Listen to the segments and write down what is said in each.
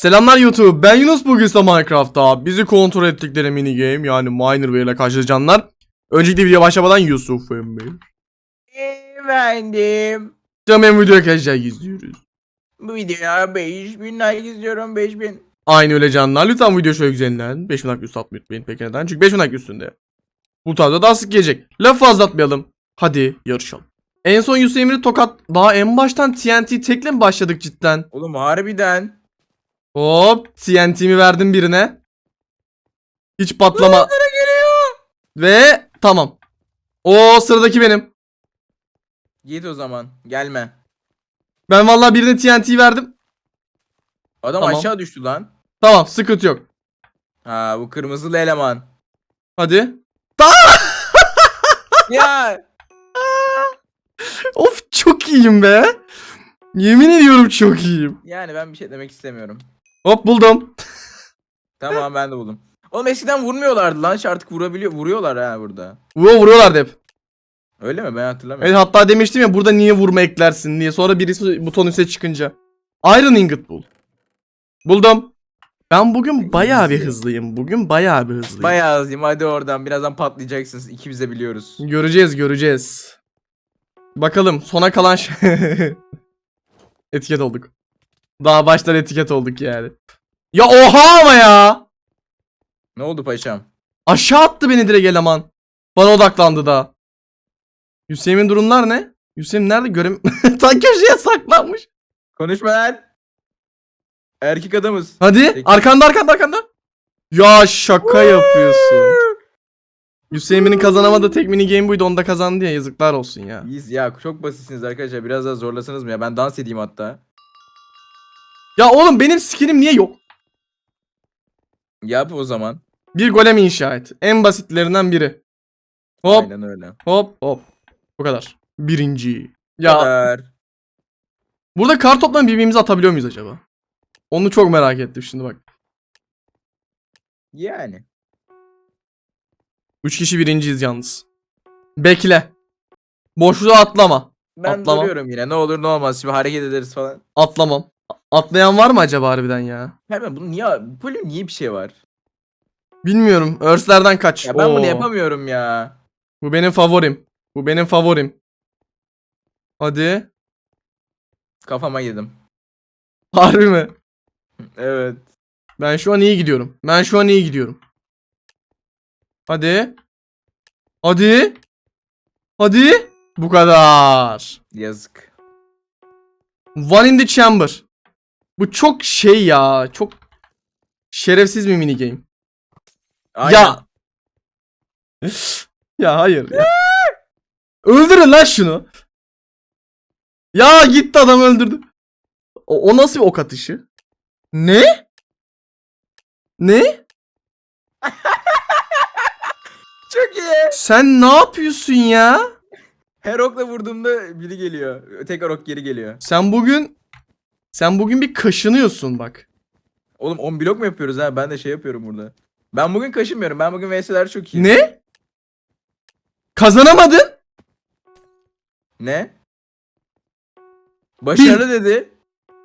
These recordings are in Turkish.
Selamlar YouTube. Ben Yunus bugün size Minecraft'ta bizi kontrol ettikleri mini game yani Miner ile karşılaşacaklar. Öncelikle video başlamadan Yusuf Emre. Efendim. Hemen video arkadaşlar izliyoruz. Bu videoya 5000 like istiyorum 5000. Aynı öyle canlar. Lütfen video şöyle güzelinden 5000 like üstü atmayı unutmayın. Peki neden? Çünkü 5000 like üstünde. Bu tarzda daha sık gelecek. Laf fazla atmayalım. Hadi yarışalım. En son Yusuf Emre tokat daha en baştan TNT tekle mi başladık cidden? Oğlum harbiden. Hop TNT'mi verdim birine. Hiç patlama. Ve tamam. O sıradaki benim. Git o zaman gelme. Ben vallahi birine TNT verdim. Adam Tamam. aşağı düştü lan. Tamam sıkıntı yok. Ha bu kırmızılı eleman. Hadi. ya Of çok iyiyim be. Yemin ediyorum çok iyiyim. yani ben bir şey demek istemiyorum. Hop buldum. Tamam ben de buldum. Oğlum eskiden vurmuyorlardı lan. Artık vurabiliyor. Vuruyorlar ha burada. Vuruyor vuruyorlardı hep. Öyle mi? Ben hatırlamıyorum. Evet hatta demiştim ya burada niye vurma eklersin diye. Sonra birisi buton üstüne çıkınca. Iron ingot bul. Buldum. Ben bugün bayağı bir hızlıyım. Bugün bayağı bir hızlıyım. Bayağı azayım. Hadi oradan. Birazdan patlayacaksınız. İkimiz de biliyoruz. Göreceğiz göreceğiz. Bakalım sona kalan şey. etiket olduk. Daha baştan etiket olduk yani. Ya oha ama ya. Ne oldu paşam? Aşağı attı beni direkt eleman. Bana odaklandı da. Hüseyin'in durumlar ne? Hüseyin nerede görem... Ta köşeye saklanmış. Konuşma lan. Erkek adamız. Hadi Peki. arkanda arkanda arkanda. Ya şaka yapıyorsun. Hüseyin'in kazanamadığı tek mini game buydu onda kazandı ya yazıklar olsun ya. İyiyiz ya çok basitsiniz arkadaşlar. Biraz daha zorlasanız mı ya? Ben dans edeyim hatta. Ya oğlum benim skinim niye yok? Yap o zaman. Bir golem inşa et. En basitlerinden biri. Hop Aynen öyle. hop hop. Bu kadar. Birinci. Ya kadar. burada kar toplam birbirimize atabiliyor muyuz acaba? Onu çok merak ettim şimdi bak. Yani. Üç kişi birinciyiz yalnız. Bekle. Boşluğa atlama. Ben Atlama. duruyorum yine. Ne olur ne olmaz. Şimdi hareket ederiz falan. Atlamam. Atlayan var mı acaba harbiden ya? Hemen bunu niye bu bölüm niye bir şey var? Bilmiyorum. Örslerden kaç. Ya ben bunu Oo. yapamıyorum ya. Bu benim favorim. Bu benim favorim. Hadi. Kafama yedim. Harbi mi? Evet. Ben şu an iyi gidiyorum. Ben şu an iyi gidiyorum. Hadi. Hadi. Hadi. Bu kadar. Yazık. One in the chamber. Bu çok şey ya. Çok şerefsiz bir mini game. Aynen. Ya. ya hayır ya. Öldürün lan şunu. Ya gitti adam öldürdü. O, o nasıl bir ok atışı? Ne? Ne? Çok iyi. Sen ne yapıyorsun ya? Her okla vurduğumda biri geliyor. Tekrar ok geri geliyor. Sen bugün sen bugün bir kaşınıyorsun bak. Oğlum 10 blok mu yapıyoruz ha? Ben de şey yapıyorum burada. Ben bugün kaşınmıyorum. Ben bugün VS'ler çok iyi. Ne? Kazanamadın? Ne? Başarılı dedi.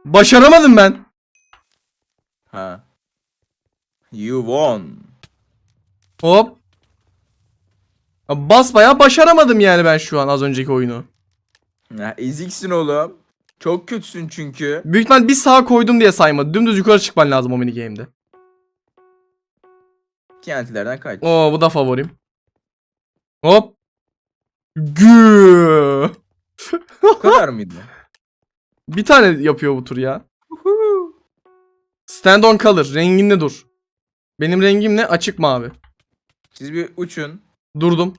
Başaramadım ben. Ha. You won. Hop. Ya Basbayağı başaramadım yani ben şu an az önceki oyunu. Ya eziksin oğlum. Çok kötüsün çünkü. Büyük ihtimal bir sağa koydum diye saymadı. Dümdüz yukarı çıkman lazım o mini game'de. TNT'lerden kaç. Oo bu da favorim. Hop. Gü. Bu kadar mıydı? Bir tane yapıyor bu tur ya. Stand on color. Renginde dur. Benim rengim ne? Açık mavi. Siz bir uçun. Durdum.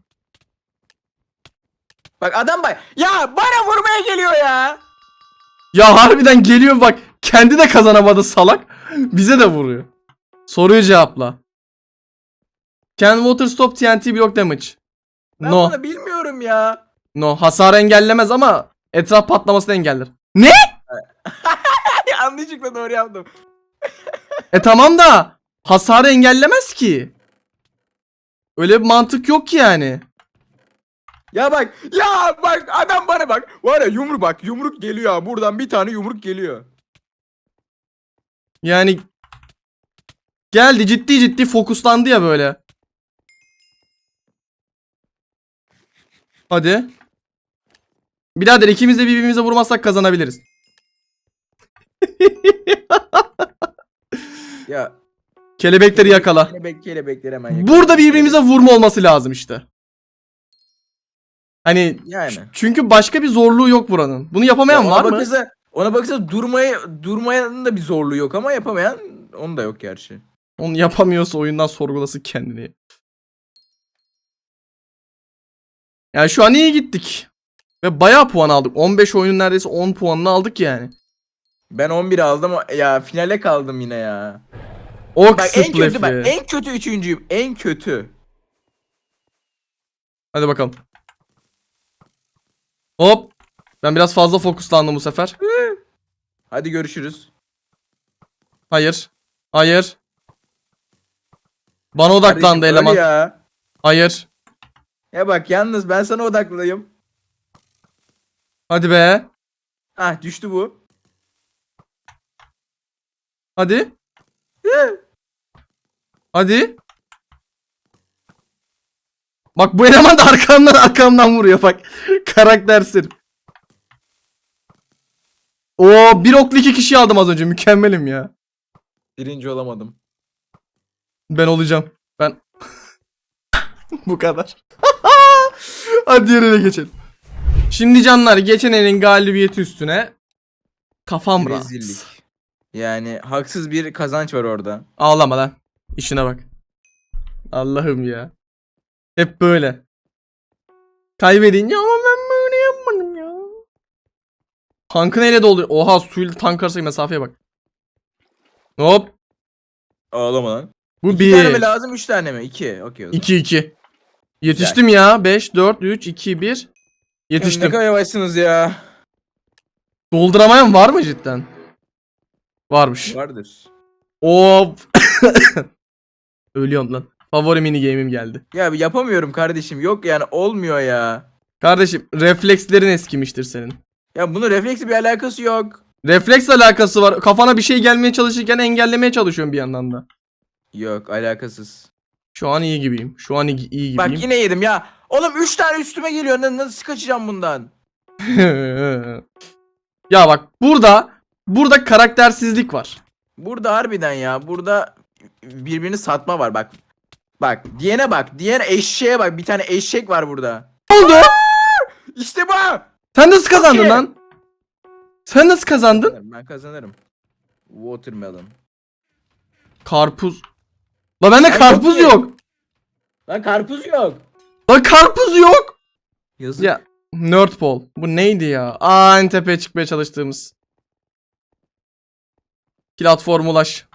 Bak adam bak. Ya bana vurmaya geliyor ya. Ya harbiden geliyor bak. Kendi de kazanamadı salak. Bize de vuruyor. Soruyu cevapla. Can water stop TNT block damage? Ben no. bunu bilmiyorum ya. No. Hasar engellemez ama etraf patlamasını engeller. Yanlışlıkla doğru yaptım. E tamam da hasarı engellemez ki. Öyle bir mantık yok ki yani. Ya bak. Ya bak adam bana bak. Var ya yumruk bak. Yumruk geliyor ha. Buradan bir tane yumruk geliyor. Yani geldi ciddi ciddi fokuslandı ya böyle. Hadi. Birader ikimiz de birbirimize vurmazsak kazanabiliriz. Ya Kelebekleri yakala. kelebek kelebekleri hemen yakala. Burada birbirimize vurma olması lazım işte. Hani Yani. çünkü başka bir zorluğu yok buranın. Bunu yapamayan Ya var ona mı? bakırsa, ona bakırsa durmaya, durmayanın da bir zorluğu yok ama yapamayan onun da yok gerçi. Onu yapamıyorsa oyundan sorgulasın kendini. Yani şu an iyi gittik. Ve bayağı puan aldık. 15 oyunun neredeyse 10 puanını aldık yani. Ben 11 aldım ya finale kaldım yine ya. Ok Bak en kötü splifi. en kötü üçüncüyüm en kötü. Hadi bakalım. Hop. Ben biraz fazla fokuslandım bu sefer. Hadi görüşürüz. Hayır. Hayır. Bana odaklandı Kardeşim, eleman. öl Ya. Hayır. ya bak yalnız ben sana odaklıyım. Hadi be. Ah düştü bu. Hadi. Hadi. Bak bu eleman da arkamdan arkamdan vuruyor bak. Karaktersin. Oo bir oklu iki kişi aldım az önce. Mükemmelim ya. Birinci olamadım. Ben olacağım. Ben. bu kadar. Hadi yerine geçelim. Şimdi canlar geçen elin galibiyeti üstüne kafam rahat. Rezillik. Yani haksız bir kazanç var orada. Ağlama lan. İşine bak. Allah'ım ya. Hep böyle. Kaybedince ama ben böyle yapmadım ya. Tankı neyle dolduruyor? Oha suyla tank arasındaki mesafeye bak. Hop. Ağlama lan. Bu İki tane mi 1. lazım? Üç tane mi? İki. Okey o zaman. 2 2. Yetiştim ya. 5 4 3 2 1. Ne Yetiştim. kadar yavaşsınız ya. Dolduramayan var mı cidden? Varmış. Vardır. Hop. Ölüyorum lan. Favori mini game'im geldi. Ya yapamıyorum kardeşim. Yok yani olmuyor ya. Kardeşim reflekslerin eskimiştir senin. Ya bunun refleksi bir alakası yok. Refleks alakası var. Kafana bir şey gelmeye çalışırken engellemeye çalışıyorum bir yandan da. Yok alakasız. Şu an iyi gibiyim. Şu an iyi, iyi Bak gibiyim. yine yedim ya. Oğlum 3 tane üstüme geliyor. Na- Nasıl kaçacağım bundan? ya bak burada burada karaktersizlik var. Burada harbiden ya. Burada birbirini satma var bak. Bak diyene bak. Diyen eşeğe bak. Bir tane eşek var burada. Ne oldu? İşte bu. Sen nasıl kazandın lan? Sen nasıl kazandın? Ben kazanırım. Watermelon. Karpuz. La bende Ben karpuz iyi. yok. Lan karpuz yok. La karpuz yok. Yazık. Ya Nerdball. Bu neydi ya? Aa en tepeye çıkmaya çalıştığımız. Platform ulaş.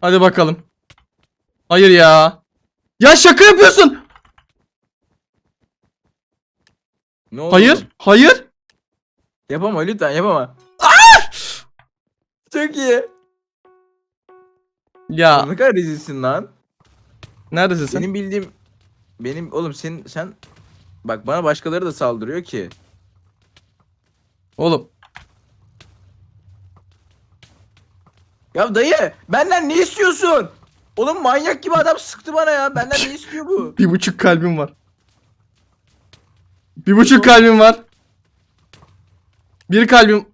Hadi bakalım. Hayır ya. Ya şaka yapıyorsun. Ne oldu Hayır. Hayır. Yapama lütfen yapama. Çok iyi. Ya Ne kadar rezilsin lan. neredesin sen? Benim bildiğim benim oğlum sen sen bak bana başkaları da saldırıyor ki. Oğlum. Ya dayı benden ne istiyorsun? Oğlum manyak gibi adam sıktı bana ya. Benden ne istiyor bu? Bir buçuk kalbim var. Bir buçuk kalbim var. Bir kalbim.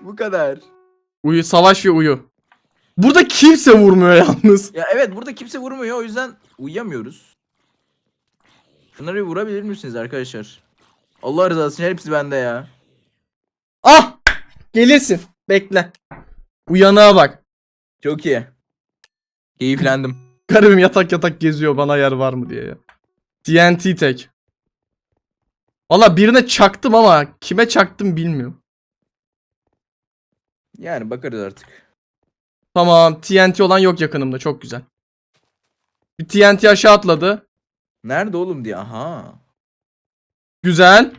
bu kadar. Uyu savaş ve uyu. Burada kimse vurmuyor yalnız. Ya evet burada kimse vurmuyor o yüzden uyuyamıyoruz. Şunları bir vurabilir misiniz arkadaşlar? Allah rızası için hepsi bende ya. Ah! Gelirsin. Bekle. Uyanığa bak. Çok iyi. Keyiflendim. Garibim yatak yatak geziyor bana yer var mı diye ya. TNT tek. Valla birine çaktım ama kime çaktım bilmiyorum. Yani bakarız artık. Tamam TNT olan yok yakınımda çok güzel. Bir TNT aşağı atladı. Nerede oğlum diye. Aha. Güzel.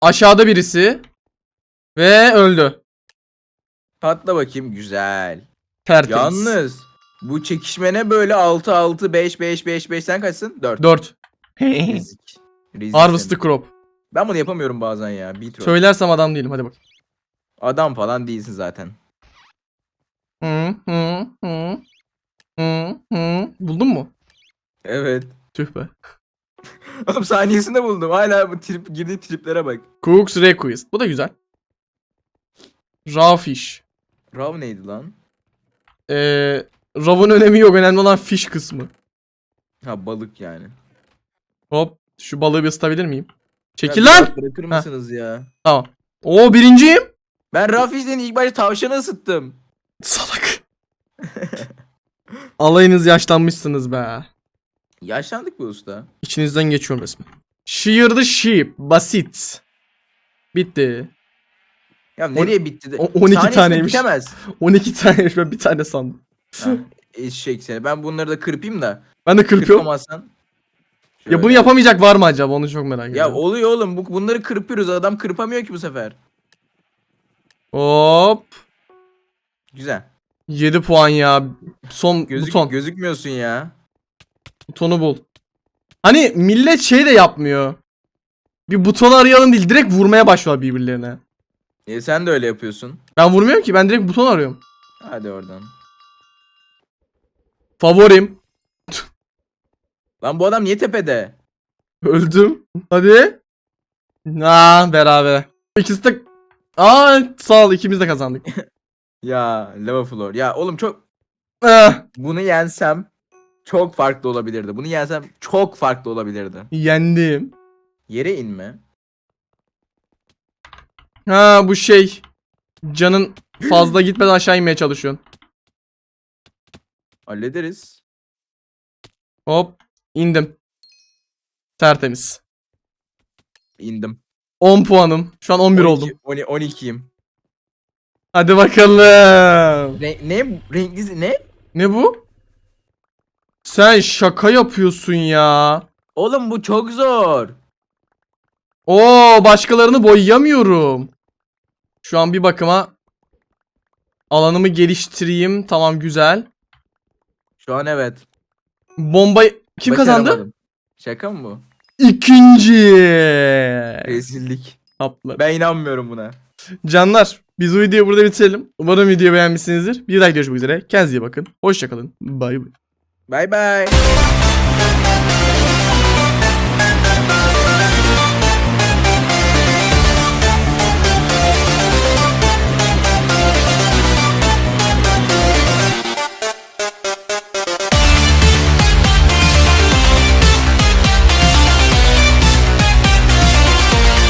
Aşağıda birisi. Ve öldü. Patla bakayım. Güzel. Tertemiz. Yalnız bu çekişme ne böyle 6 6 5 5 5 5 sen kaçsın? 4. 4. Rizik. Rizik Harvest seni. crop. Ben bunu yapamıyorum bazen ya. Beat Söylersem adam değilim hadi bak. Adam falan değilsin zaten. Hı hı hı. Hı hı. Buldun mu? Evet. Tüh be. Oğlum saniyesinde buldum. Hala bu trip girdiği triplere bak. Cook's Request. Bu da güzel. Raw fish. Rav neydi lan? Ee, raw'ın önemi yok. Önemli olan fish kısmı. Ha balık yani. Hop. Şu balığı bir ısıtabilir miyim? Çekil lan. Bırakır mısınız ya? Tamam. Oo birinciyim. Ben Rav işten ilk başta tavşanı ısıttım. Salak. Alayınız yaşlanmışsınız be. Yaşlandık bu usta. İçinizden geçiyorum resmen. Shear the sheep. Basit. Bitti. Ya nereye bitti de? o- 12 Saniyesinde taneymiş. Bitemez. 12 tane ben bir tane sandım. Ha, eşek seni. Ben bunları da kırpayım da. Ben de kırpıyorum. Kırpamazsan. Ya bunu Şöyle. yapamayacak var mı acaba? Onu çok merak Ya ediyorum. oluyor oğlum. Bu, bunları kırpıyoruz. Adam kırpamıyor ki bu sefer. Hop. Güzel. 7 puan ya. Son Gözük, buton. Gözükmüyorsun ya. Butonu bul. Hani millet şey de yapmıyor. Bir buton arayalım değil. Direkt vurmaya başlıyor birbirlerine. E, sen de öyle yapıyorsun. Ben vurmuyorum ki. Ben direkt buton arıyorum. Hadi oradan. Favorim. Lan bu adam niye tepede? Öldüm. Hadi. Aa beraber. İkisi de... Aa sağ ol ikimiz de kazandık. Ya lava floor. Ya oğlum çok ah, bunu yensem çok farklı olabilirdi. Bunu yensem çok farklı olabilirdi. yendim. Yere inme. Ha bu şey. Canın fazla gitmeden aşağı inmeye çalışıyorsun. Hallederiz. Hop. indim. Tertemiz. İndim. 10 puanım. Şu an 11 oldum. 12 12'yim. Hadi bakalım. Ne, ne renkli ne? Ne bu? Sen şaka yapıyorsun ya. Oğlum bu çok zor. Oo başkalarını boyayamıyorum. Şu an bir bakıma alanımı geliştireyim. Tamam güzel. Şu an evet. Bombayı kim kazandı? Başaramadım. Şaka mı bu? İkinci. Rezillik. Haplar. Ben inanmıyorum buna. Canlar biz bu videoyu burada bitirelim. Umarım videoyu beğenmişsinizdir. Bir daha görüşmek üzere. Kendinize iyi bakın. Hoşçakalın. Bay bay. Bay bay.